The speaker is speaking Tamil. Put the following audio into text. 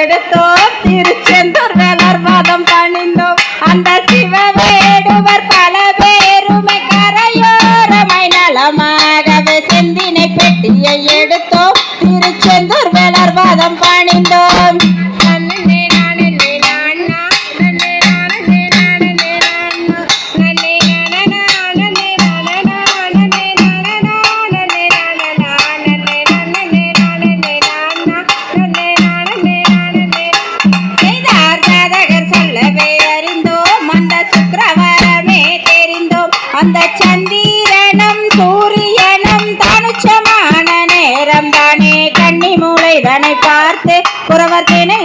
எடுத்தோம். திருச்செந்தூர் வேலர்வாதம் பணிந்தோம். அந்த சிவ வேடுவர் பல பேருமை கரையோரமை நலமாகவே சிந்தினை பெட்டியை எடுத்தோம். திருச்செந்தூர் வேலர்வாதம் பணிந்தோம். சந்திரனம் சூரியனம் தனுச்சமான நேரம் தானே கன்னி மூளை தனை பார்த்து புறவர் தினை